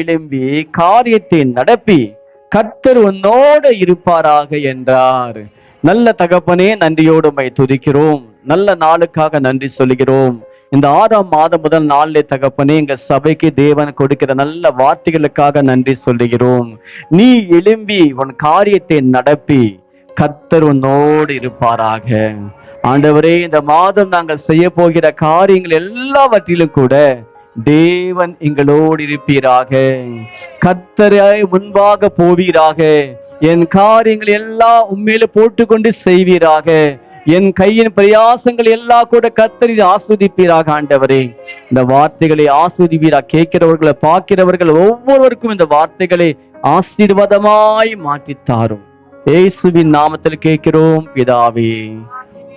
எழும்பி காரியத்தை நடப்பி கர்த்தர் உன்னோட இருப்பாராக என்றார். நல்ல தகப்பனே நன்றியோடு உம்மை துதிக்கிறோம். நல்ல நாளுக்காக நன்றி சொல்கிறோம் இந்த ஆறாம் மாதம் முதல் நாளிலே தகப்பனே எங்க சபைக்கு தேவன் கொடுக்கிற நல்ல வார்த்தைகளுக்காக நன்றி சொல்லுகிறோம். நீ எழும்பி உன் காரியத்தை நடப்பி கர்த்தர் உன்னோடு இருப்பாராக. ஆண்டவரே இந்த மாதம் நாங்கள் செய்ய போகிற காரியங்கள் எல்லாவற்றிலும் கூட தேவன் எங்களோடு இருப்பீராக. கர்த்தரை முன்பாக போவீராக. என் காரியங்கள் எல்லாம் உண்மையில போட்டுக்கொண்டு செய்வீராக. என் கையின் பிரயாசங்கள் எல்லாம் கூட கர்த்தரில் ஆஸ்வதிப்பீராக ஆண்டவரே. இந்த வார்த்தைகளை ஆஸ்வதிப்பீரா கேட்கிறவர்களை பார்க்கிறவர்கள் ஒவ்வொருவருக்கும் இந்த வார்த்தைகளை ஆசீர்வாதமாய் மாற்றித்தாரும். ஏசுவின் இயேசுவின் நாமத்தில் கேட்கிறோம் பிதாவே.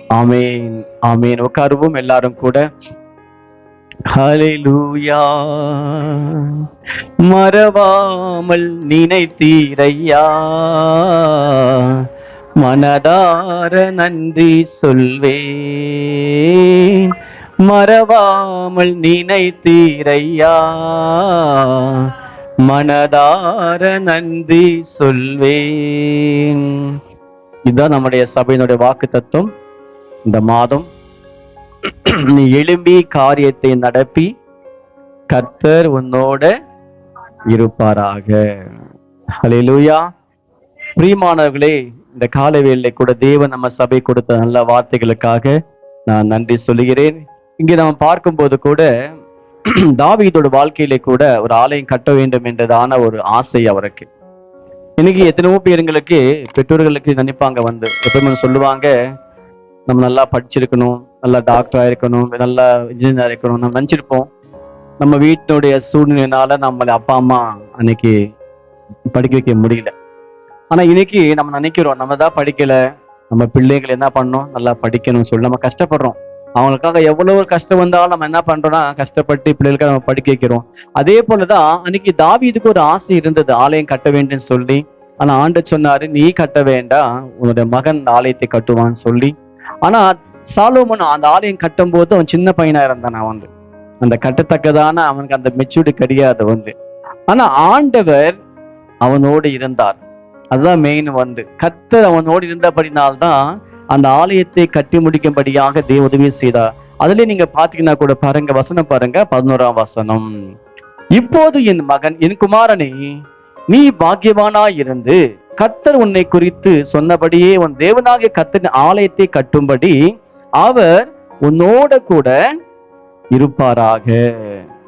அமேன் அமேன் உட்காருவோம் எல்லாரும் கூட. ஹalleluya. மறவாமல் நினைத்தீரையா. மனதார நன்றி சொல்வேன். மறவாமல் நினைத்தீரையா. மனதார நன்றி சொல்வேன். இதுதான் நம்முடைய சபையினுடைய வாக்கு தத்துவம் இந்த மாதம் நீ எழும்பி காரியத்தை நடப்பி கர்த்தர் உன்னோட இருப்பாராக. அலையிலூயா பிரியமானவர்களே இந்த காலை கூட தேவன் நம்ம சபை கொடுத்த நல்ல வார்த்தைகளுக்காக நான் நன்றி சொல்லுகிறேன். இங்கே நம்ம பார்க்கும்போது கூட தாவீதோட வாழ்க்கையிலே கூட ஒரு ஆலயம் கட்ட வேண்டும் என்றதான ஒரு ஆசை அவருக்கு. இன்னைக்கு எத்தனையோ பேருங்களுக்கு பெற்றோர்களுக்கு நினைப்பாங்க வந்து எப்பவுமே சொல்லுவாங்க நம்ம நல்லா படிச்சிருக்கணும் நல்லா டாக்டரா இருக்கணும் நல்லா இன்ஜினியர் இருக்கணும். நம்ம நினைச்சிருப்போம். நம்ம வீட்டினுடைய சூழ்நிலையினால நம்மளை அப்பா அம்மா அன்னைக்கு படிக்க வைக்க முடியல. ஆனா இன்னைக்கு நம்ம நினைக்கிறோம் நம்ம தான் படிக்கல. நம்ம பிள்ளைகள் என்ன பண்ணணும்? நல்லா படிக்கணும்னு சொல்லி நம்ம கஷ்டப்படுறோம். அவங்களுக்காக எவ்வளவு கஷ்டம் வந்தாலும் நம்ம என்ன பண்றோம்னா கஷ்டப்பட்டு பிள்ளைகளுக்காக நம்ம படிக்க வைக்கிறோம். அதே போலதான் அன்னைக்கு தாவீதுக்கு ஒரு ஆசை இருந்தது. ஆலயம் கட்ட வேண்டும்னு சொல்லி. ஆனா ஆண்டு சொன்னாரு நீ கட்ட வேண்டாம். உன்னுடைய மகன் ஆலயத்தை கட்டுவான்னு சொல்லி. ஆனா சாலோமன் அந்த ஆலயம் கட்டும் போது அவன் சின்ன பையனா இருந்தான் அவன் வந்து. அந்த கட்டத்தக்கதான அவனுக்கு அந்த மெச்சூரிட்டி கிடையாது வந்து. ஆனா ஆண்டவர் அவனோடு இருந்தார். அதுதான் மெயின் வந்து. கத்தர் அவனோடு இருந்தபடினால்தான் அந்த ஆலயத்தை கட்டி முடிக்கும்படியாக தேவ உதவி செய்தார். அதுல நீங்க பாத்தீங்கன்னா கூட பாருங்க வசனம் பாருங்க பதினோராம் வசனம். இப்போது என் மகன் என் குமாரனே நீ பாக்கியவானா இருந்து கத்தர் உன்னை குறித்து சொன்னபடியே உன் தேவனாகிய கர்த்தரின் ஆலயத்தை கட்டும்படி அவர் உன்னோட கூட இருப்பாராக.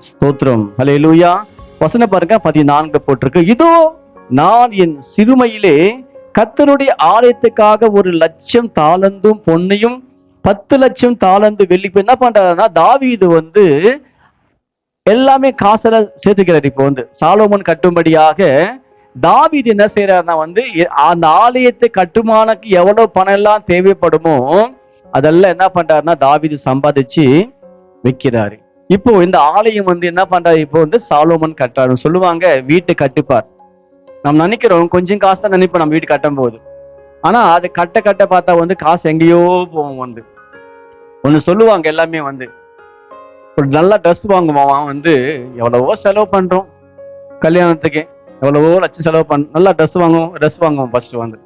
ஸ்தோத்திரம். லூயா வசனம் பாருங்க பதினான்கு போட்டிருக்கு. இதோ நான் என் சிறுமையிலே கத்தனுடைய ஆலயத்துக்காக ஒரு லட்சம் தாளந்தும் பொன்னையும் பத்து லட்சம் தாளந்து வெள்ளி போய் என்ன பண்றாருன்னா தாவீது வந்து எல்லாமே காசுல சேர்த்துக்கிறார் இப்போ வந்து. சாலோமன் கட்டும்படியாக தாவீது என்ன செய்யறாருன்னா வந்து எ- அந்த ஆலயத்தை கட்டுமானக்கு எவ்வளவு பணம் எல்லாம் தேவைப்படுமோ அதெல்லாம் என்ன பண்றாருன்னா தாவீது சம்பாதிச்சு விற்கிறாரு இப்போ இந்த ஆலயம் வந்து என்ன பண்றாரு? இப்போ வந்து சாலோமன் கட்டுறாரு. சொல்லுவாங்க வீட்டு கட்டுப்பார். நம்ம நினைக்கிறோம் கொஞ்சம் காசு தான் நினைப்போம் நம்ம வீடு கட்டும் போது ஆனா அது கட்ட கட்ட பார்த்தா வந்து காசு எங்கேயோ போவோம் வந்து. ஒண்ணு சொல்லுவாங்க எல்லாமே வந்து. ஒரு நல்ல ட்ரெஸ் வாங்குவான் அவன் வந்து எவ்வளவோ செலவு பண்றோம். கல்யாணத்துக்கு எவ்வளவோ லட்சம் செலவு பண் நல்லா ட்ரெஸ் வாங்குவோம் ட்ரெஸ் வாங்குவோம் ஃபர்ஸ்ட் வந்து.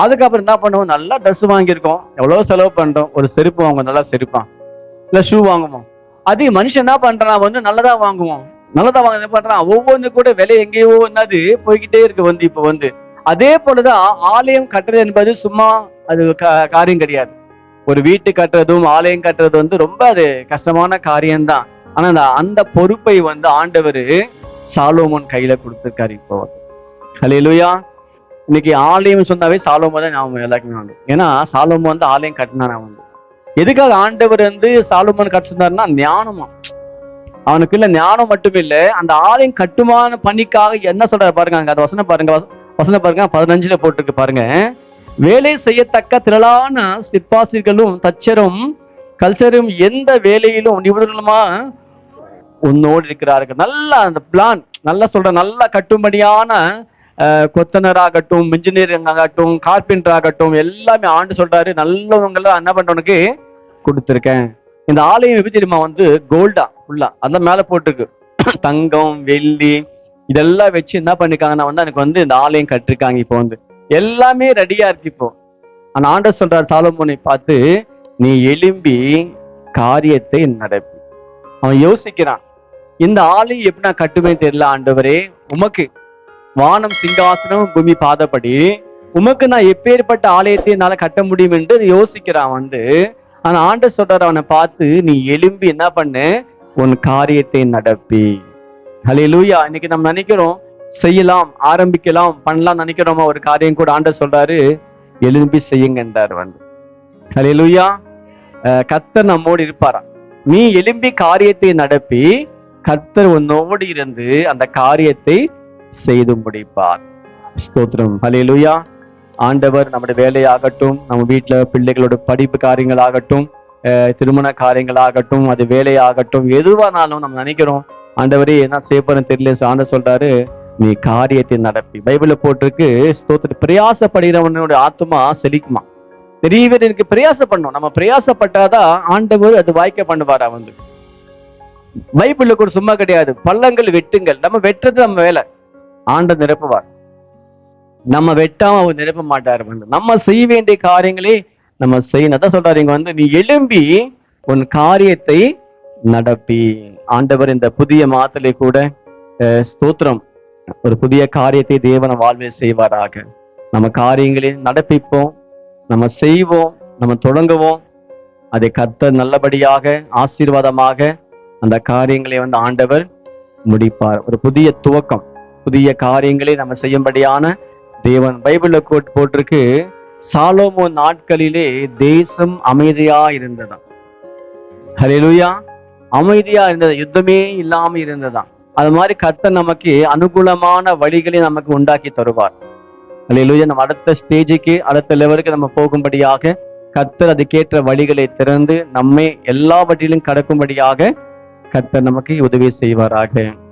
அதுக்கப்புறம் என்ன பண்ணுவோம்? நல்லா ட்ரெஸ் வாங்கியிருக்கோம். எவ்வளோ செலவு பண்றோம் ஒரு செருப்பு வாங்குவோம். நல்லா செருப்பான் இல்ல ஷூ வாங்குவோம். அதே மனுஷன் என்ன பண்றான்? வந்து நல்லதா வாங்குவோம் நல்லதா வாங்க என்ன பண்றான்? ஒவ்வொன்று கூட விலை எங்கேயோ என்னது போய்கிட்டே இருக்கு வந்து இப்ப வந்து. அதே போலதான் ஆலயம் கட்டுறது என்பது சும்மா அது காரியம் கிடையாது. ஒரு வீட்டு கட்டுறதும் ஆலயம் கட்டுறது வந்து ரொம்ப அது கஷ்டமான காரியம்தான். ஆனா அந்த அந்த பொறுப்பை வந்து ஆண்டவர் சாலோமோன் கையில கொடுத்துருக்காரு இப்போ. ஹalleluya. இன்னைக்கு ஆலயம் சொன்னாவே சாலோமோ தான் ஞாபகம் எல்லாருக்குமே உண்டு ஏன்னா சாலோமோ வந்து ஆலயம் கட்டினான் வந்து. எதுக்காக ஆண்டவர் வந்து சாலோமோன் கட்ட சொன்னார்னா ஞானமா. அவனுக்கு இல்ல ஞானம் மட்டும் இல்ல அந்த ஆலயம் கட்டுமான பணிக்காக என்ன சொல்றாரு பாருங்க அங்க அந்த வசனம் பாருங்க வசனம் பாருங்க பதினஞ்சுல போட்டிருக்கு பாருங்க. வேலை செய்யத்தக்க திரளான சிற்பாசிர்களும் தச்சரும் கல்சரும் எந்த வேலையிலும் நிபுணர்களுமா உன்னோடு இருக்கிறார்கள். நல்லா அந்த பிளான் நல்லா சொல்ற நல்லா கட்டும்படியான கொத்தனர் கொத்தனராகட்டும் இன்ஜினியரிங் ஆகட்டும் கார்பெண்டர் ஆகட்டும் எல்லாமே ஆண்டு சொல்றாரு. நல்லவங்களை என்ன பண்றவனுக்கு கொடுத்துருக்கேன். இந்த ஆலயம் எப்படி தெரியுமா வந்து கோல்டா ஃபுல்லா அந்த மேல போட்டிருக்கு. தங்கம் வெள்ளி இதெல்லாம் வச்சு என்ன பண்ணிருக்காங்கன்னா வந்து எனக்கு வந்து இந்த ஆலயம் கட்டிருக்காங்க இப்போ வந்து. எல்லாமே ரெடியா இருக்கு இப்போ. ஆனா ஆண்டவர் சொல்றார் சாலமோனை பார்த்து நீ எழும்பி காரியத்தை நடப்பி. அவன் யோசிக்கிறான். இந்த ஆலயம் எப்படி நான் கட்டுவேன் தெரியல ஆண்டவரே. உமக்கு வானம் சிங்காசனம் பூமி பாதப்படி உமக்கு நான் எப்பேற்பட்ட ஆலயத்தை என்னால கட்ட முடியும் என்று யோசிக்கிறான் வந்து. ஆனா ஆண்ட சொல்றார் அவனை பார்த்து நீ எழும்பி என்ன பண்ணு? உன் காரியத்தை நடப்பி. ஹalleluya இன்னைக்கு நம்ம நினைக்கிறோம் செய்யலாம் ஆரம்பிக்கலாம் பண்ணலாம் நினைக்கிறோமா? ஒரு காரியம் கூட ஆண்ட சொல்றாரு எழும்பி செய்யுங்கன்றார் வந்து. ஹலே அஹ் கர்த்தர் நம்மோடு இருப்பாராம். நீ எழும்பி காரியத்தை நடப்பி கர்த்தர் உன்னோடு இருந்து அந்த காரியத்தை செய்து முடிப்பார். ஸ்தோத்திரம். ஹalleluya. ஆண்டவர் நம்முடைய வேலையாகட்டும் நம்ம வீட்டுல பிள்ளைகளோட படிப்பு காரியங்களாகட்டும் திருமண காரியங்களாகட்டும் அது வேலையாகட்டும் எதுவானாலும் நம்ம நினைக்கிறோம் ஆண்டவரே என்ன செய்யப்படுன்னு தெரியல ஆண்டவர் சொல்றாரு நீ காரியத்தை நடப்பி. பைபிள்ல போட்டிருக்கு ஸ்தோத்திர பிரயாசப்படுகிறவனோட ஆத்மா செழிக்குமா? நிறைய பேர் எனக்கு பிரயாசம் பண்ணும் நம்ம பிரயாசப்பட்டாதான் ஆண்டவர் அது வாய்க்க பண்ணுவாரா வந்து? பைபிள்ல கூட சும்மா கிடையாது. பள்ளங்கள் வெட்டுங்கள். நம்ம வெட்டுறது நம்ம வேலை. ஆண்டு நிரப்புவார். நம்ம வெட்டாம அவர் நிரப்ப மாட்டார் நம்ம செய்ய வேண்டிய காரியங்களே நம்ம செய்யணும். அதான் சொல்றாரு இங்க வந்து நீ எழும்பி உன் காரியத்தை நடப்பி. ஆண்டவர் இந்த புதிய மாதத்திலே கூட அஹ், ஸ்தோத்திரம். ஒரு புதிய காரியத்தை தேவன வாழ்வில் செய்வாராக. நம்ம காரியங்களை நடப்பிப்போம் நம்ம செய்வோம் நம்ம தொடங்குவோம். அதை கத்த நல்லபடியாக ஆசீர்வாதமாக அந்த காரியங்களை வந்து ஆண்டவர் முடிப்பார். ஒரு புதிய துவக்கம். புதிய காரியங்களை நம்ம செய்யும்படியான தேவன் பைபிள்ல கோட் போட்டிருக்கு. சாலோமோ நாட்களிலே தேசம் அமைதியா இருந்ததாம். ஹalleluya. அமைதியா இருந்தது. யுத்தமே இல்லாம இருந்ததாம். அது மாதிரி கர்த்தர் நமக்கு அனுகூலமான வழிகளை நமக்கு உண்டாக்கி தருவார். ஹalleluya. நம்ம அடுத்த ஸ்டேஜுக்கு அடுத்த லெவலுக்கு நம்ம போகும்படியாக கர்த்தர் அதுக்கேற்ற வழிகளை திறந்து நம்மை எல்லாவற்றிலும் கடக்கும்படியாக கர்த்தர் நமக்கு உதவி செய்வாராக.